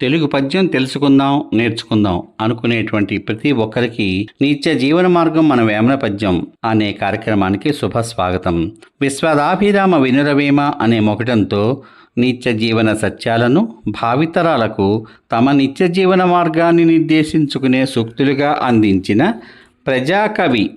తెలుగు పద్యం తెలుసుకుందాం నేర్చుకుందాం అనుకునేటువంటి ప్రతి ఒక్కరికి నిత్య జీవన మార్గం మన వేమన పద్యం అనే కార్యక్రమానికి శుభ స్వాగతం. విశ్వదాభిరామ వినురవేమ అనే మొకటంతో నిత్య జీవన సత్యాలను భావితరాలకు తమ నిత్య జీవన మార్గాన్ని నిర్దేశించుకునే సూక్తులుగా అందించిన ప్రజాకవి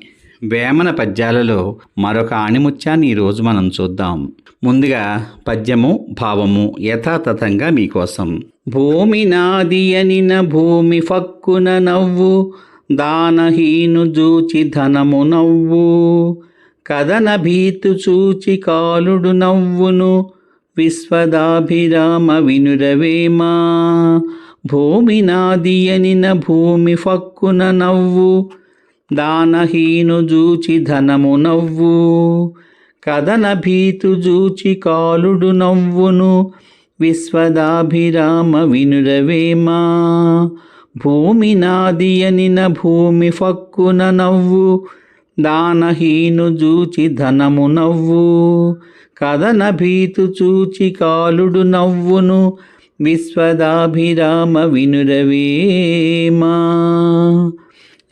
వేమన పద్యాలలో మరొక ఆణిముత్యాన్ని ఈరోజు మనం చూద్దాం. ముందుగా పద్యము భావము యథాతథంగా మీకోసం. భూమి నాది అనిన భూమి ఫక్కున నవ్వు దానహీను జూచి ధనము నవ్వు. కదన భీతు చూచి కాలుడు నవ్వును విశ్వదాభిరామ వినురవేమా. భూమి నాది అనిన భూమి ఫక్కున నవ్వు దానహీను జూచి ధనము నవ్వు కదన భీతు జూచి కాలుడు నవ్వును విశ్వదాభిరామ వినురవేమా భూమి నాది అనిన భూమి ఫక్కున నవ్వు దానహీను జూచి ధనము నవ్వు కదన భీతు చూచి కాలుడు నవ్వును విశ్వదాభిరామ వినురవేమా.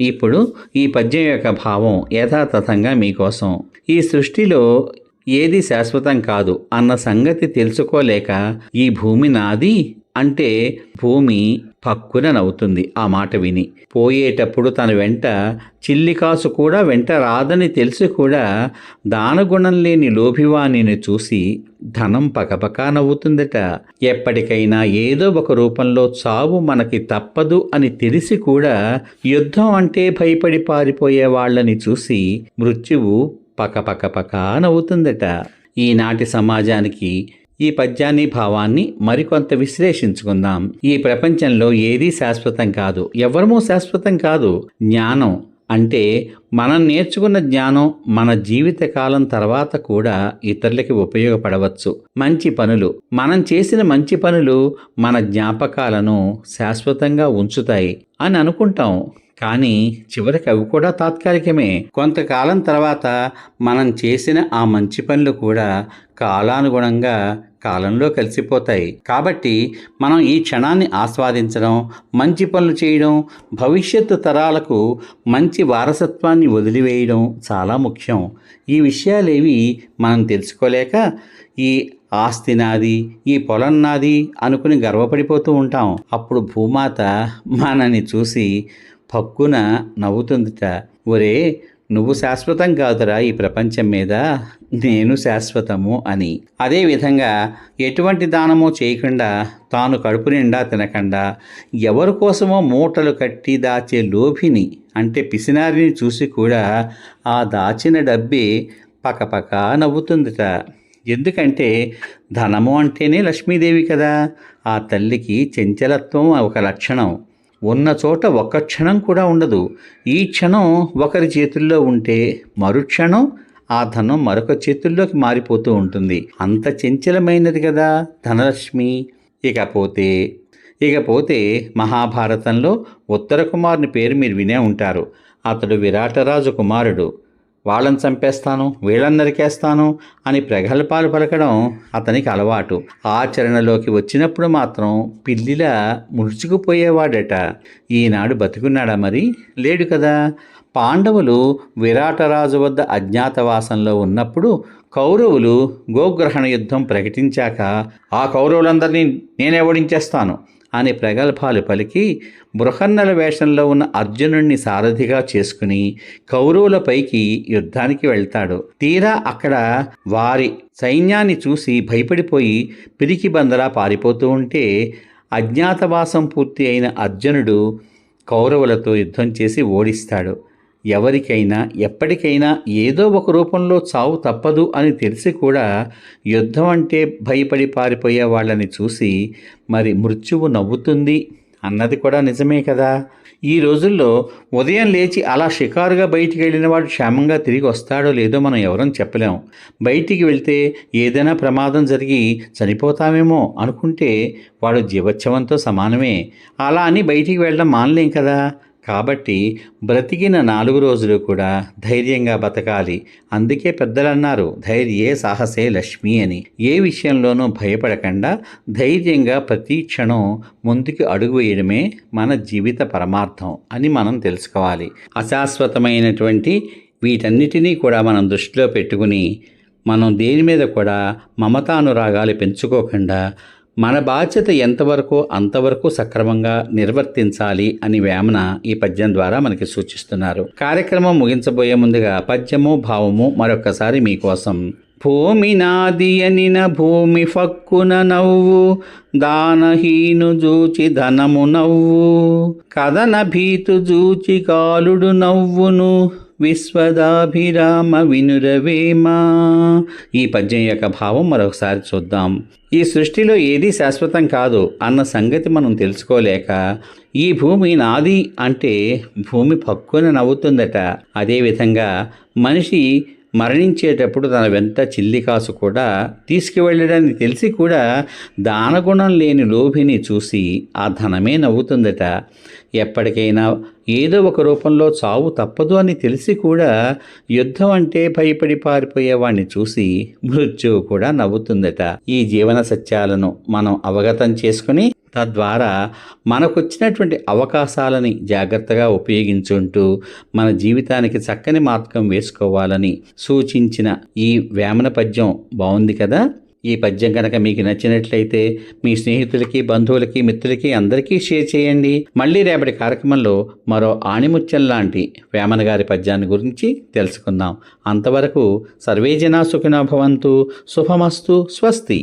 ఇప్పుడు ఈ పద్యం యొక్క భావం యథాతథంగా మీకోసం. ఈ సృష్టిలో ఏది శాశ్వతం కాదు అన్న సంగతి తెలుసుకోలేక ఈ భూమి నాది అంటే భూమి పక్కున నవ్వుతుంది ఆ మాట విని. పోయేటప్పుడు తన వెంట చిల్లి కాసు కూడా వెంట రాదని తెలిసి కూడా దానగుణం లేని లోభివాణిని చూసి ధనం పకపకా నవ్వుతుందట. ఎప్పటికైనా ఏదో ఒక రూపంలో చావు మనకి తప్పదు అని తెలిసి కూడా యుద్ధం అంటే భయపడి పారిపోయే వాళ్ళని చూసి మృత్యువు పకపకపక నవ్వుతుందట. ఈనాటి సమాజానికి ఈ పద్యాన్ని భావాన్ని మరికొంత విశ్లేషించుకుందాం. ఈ ప్రపంచంలో ఏదీ శాశ్వతం కాదు. ఎవరమూ శాశ్వతం కాదు. జ్ఞానం అంటే మనం నేర్చుకున్న జ్ఞానం మన జీవిత కాలం తర్వాత కూడా ఇతరులకి ఉపయోగపడవచ్చు. మంచి పనులు. మనం చేసిన మంచి పనులు మన జ్ఞాపకాలను శాశ్వతంగా ఉంచుతాయి అని అనుకుంటాం. కానీ చివరికి అవి కూడా తాత్కాలికమే. కొంతకాలం తర్వాత మనం చేసిన ఆ మంచి పనులు కూడా కాలానుగుణంగా కాలంలో కలిసిపోతాయి. కాబట్టి మనం ఈ క్షణాన్ని ఆస్వాదించడం మంచి పనులు చేయడం భవిష్యత్తు తరాలకు మంచి వారసత్వాన్ని వదిలివేయడం చాలా ముఖ్యం. ఈ విషయాలేవి మనం తెలుసుకోలేక ఈ ఆస్తి నాది ఈ పొలం నాది అనుకుని గర్వపడిపోతూ ఉంటాం. అప్పుడు భూమాత మనని చూసి పక్కున నవ్వుతుందిట. ఒరే నువ్వు శాశ్వతం కాదురా ఈ ప్రపంచం మీద. నేను శాశ్వతము అని. అదేవిధంగా ఎటువంటి దానమో చేయకుండా తాను కడుపు నిండా తినకుండా ఎవరి కోసమో మూటలు కట్టి దాచే లోభిని అంటే పిసినారిని చూసి కూడా ఆ దాచిన డబ్బే పకపక నవ్వుతుందిట. ఎందుకంటే ధనము అంటేనే లక్ష్మీదేవి కదా. ఆ తల్లికి చంచలత్వం ఒక లక్షణం. ఉన్న చోట ఒక్క క్షణం కూడా ఉండదు. ఈ క్షణం ఒకరి చేతుల్లో ఉంటే మరుక్షణం ఆ ధనం మరొక చేతుల్లోకి మారిపోతూ ఉంటుంది. అంత చంచలమైనది కదా ధనలక్ష్మి. ఇకపోతే ఇకపోతే మహాభారతంలో ఉత్తర కుమారుని పేరు మీరు వినే ఉంటారు. అతడు విరాటరాజు కుమారుడు. వాళ్ళని చంపేస్తాను వీళ్ళని నరికేస్తాను అని ప్రగల్భాలు పలకడం అతనికి అలవాటు. ఆచరణలోకి వచ్చినప్పుడు మాత్రం పిల్లిలా ముడుచుకుపోయేవాడట. ఈనాడు బతుకున్నాడా మరి? లేడు కదా. పాండవులు విరాటరాజు వద్ద అజ్ఞాతవాసంలో ఉన్నప్పుడు కౌరవులు గోగ్రహణ యుద్ధం ప్రకటించాక ఆ కౌరవులందరినీ నేనే ఓడించేస్తాను. అని ప్రగల్భాలు పలికి బృహన్నల వేషంలో ఉన్న అర్జునుణ్ణి సారథిగా చేసుకుని కౌరవులపైకి యుద్ధానికి వెళ్తాడు. తీరా అక్కడ వారి సైన్యాన్ని చూసి భయపడిపోయి పిరికి బందరా పారిపోతూ ఉంటే అజ్ఞాతవాసం పూర్తి అయిన అర్జునుడు కౌరవులతో యుద్ధం చేసి ఓడిస్తాడు. ఎవరికైనా ఎప్పటికైనా ఏదో ఒక రూపంలో చావు తప్పదు అని తెలిసి కూడా యుద్ధం అంటే భయపడి పారిపోయే వాళ్ళని చూసి మరి మృత్యువు నవ్వుతుంది అన్నది కూడా నిజమే కదా. ఈ రోజుల్లో ఉదయం లేచి అలా షికారుగా బయటికి వెళ్ళిన వాడు క్షేమంగా తిరిగి వస్తాడో లేదో మనం ఎవరం చెప్పలేం. బయటికి వెళ్తే ఏదైనా ప్రమాదం జరిగి చనిపోతామేమో అనుకుంటే వాడు జీవోత్సవంతో సమానమే. అలా అని బయటికి వెళ్ళడం మానలేం కదా. కాబట్టి బ్రతికిన నాలుగు రోజులు కూడా ధైర్యంగా బతకాలి. అందుకే పెద్దలు అన్నారు ధైర్యే సాహసే లక్ష్మి అని. ఏ విషయంలోనూ భయపడకుండా ధైర్యంగా ప్రతి క్షణం ముందుకు అడుగు వేయడమే మన జీవిత పరమార్థం అని మనం తెలుసుకోవాలి. అశాశ్వతమైనటువంటి వీటన్నిటినీ కూడా మనం దృష్టిలో పెట్టుకుని మనం దేని మీద కూడా మమతానురాగాలు పెంచుకోకుండా మన బాధ్యత ఎంతవరకు అంతవరకు సక్రమంగా నిర్వర్తించాలి అని వేమన ఈ పద్యం ద్వారా మనకి సూచిస్తున్నారు. కార్యక్రమం ముగించబోయే ముందుగా పద్యము భావము మరొకసారి మీకోసం భూమి నాది అనిన భూమి ఫక్కున నవ్వు దానహీను జూచి ధనము నవ్వు కథన భీతు జూచి కాలుడు నవ్వును. విశ్వదాభిరామ వినురవేమా ఈ పద్యం యొక్క భావం మరొకసారి చూద్దాం. ఈ సృష్టిలో ఏది శాశ్వతం కాదు అన్న సంగతి మనం తెలుసుకోలేక ఈ భూమి నాది అంటే భూమి పక్కున నవ్వుతుందట. అదేవిధంగా మనిషి మరణించేటప్పుడు తన వెంట చిల్లి కాసు కూడా తీసుకువెళ్ళడానికి తెలిసి కూడా దానగుణం లేని లోభిని చూసి ఆ ధనమే నవ్వుతుందట. ఎప్పటికైనా ఏదో ఒక రూపంలో చావు తప్పదు అని తెలిసి కూడా యుద్ధం అంటే భయపడి పారిపోయేవాడిని చూసి మృత్యువు కూడా నవ్వుతుందట. ఈ జీవన సత్యాలను మనం అవగతం చేసుకుని తద్వారా మనకొచ్చినటువంటి అవకాశాలని జాగ్రత్తగా ఉపయోగించుంటూ మన జీవితానికి చక్కని మార్గం వేసుకోవాలని సూచించిన ఈ వేమన పద్యం బాగుంది కదా? ఈ పద్యం కనుక మీకు నచ్చినట్లయితే మీ స్నేహితులకి బంధువులకి మిత్రులకి అందరికీ షేర్ చేయండి. మళ్ళీ రేపటి కార్యక్రమంలో మరో ఆణిముత్యం లాంటి వేమన గారి పద్యాన్ని గురించి తెలుసుకుందాం. అంతవరకు సర్వేజన సుఖినోభవంతు శుభమస్తు. స్వస్తి.